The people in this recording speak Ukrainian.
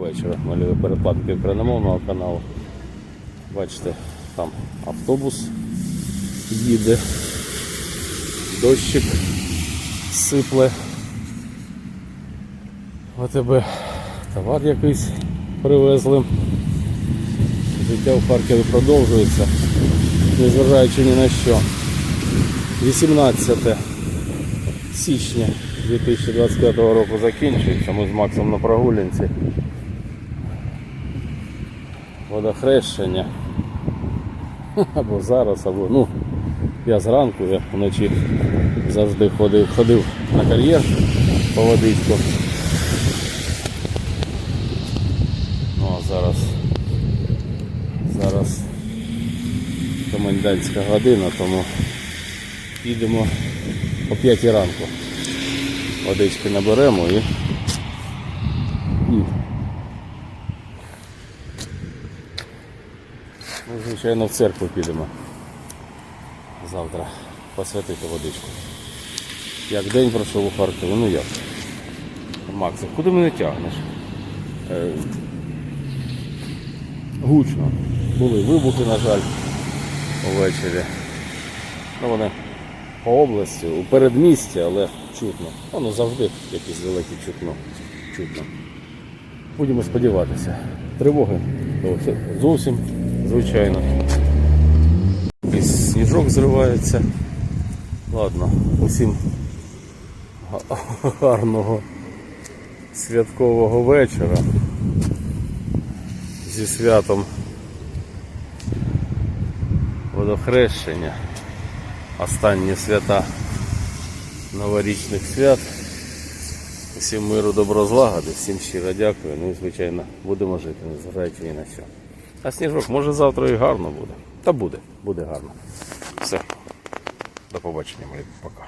Вечора малюю перекладки україномовного каналу. Бачите, там автобус їде, дощик сипле. В тебе товар якийсь привезли. Життя в Харкові продовжується, незважаючи ні на що. 18 січня 2025 року закінчується. Ми з Максом на прогулянці. Водохрещення. Або зараз, або ну, я зранку, я вночі завжди ходив, ходив на кар'єр по водичку. Ну а зараз зараз комендантська година, тому підемо о 5 ранку. Водички наберемо і, і Ну, звичайно, в церкву підемо. Завтра посвятити водичку. Як день пройшов у Харкові, ну як? Макс, куди мене тягнеш? Е, гучно. Були вибухи, на жаль, увечері. Ну, вони по області, у передмісті, але чутно. Воно завжди якісь великі чутно. чутно. Будемо сподіватися. Тривоги зовсім звичайно. Якийсь сніжок зривається. Ладно, усім гарного святкового вечора. Зі святом водохрещення. Останні свята новорічних свят. Усім миру, добро злагоди, всім щиро дякую. Ну і звичайно будемо жити, незважаючи ні на що. А сніжок, може завтра і гарно буде. Та буде, буде гарно. Все. До побачення, мої пока.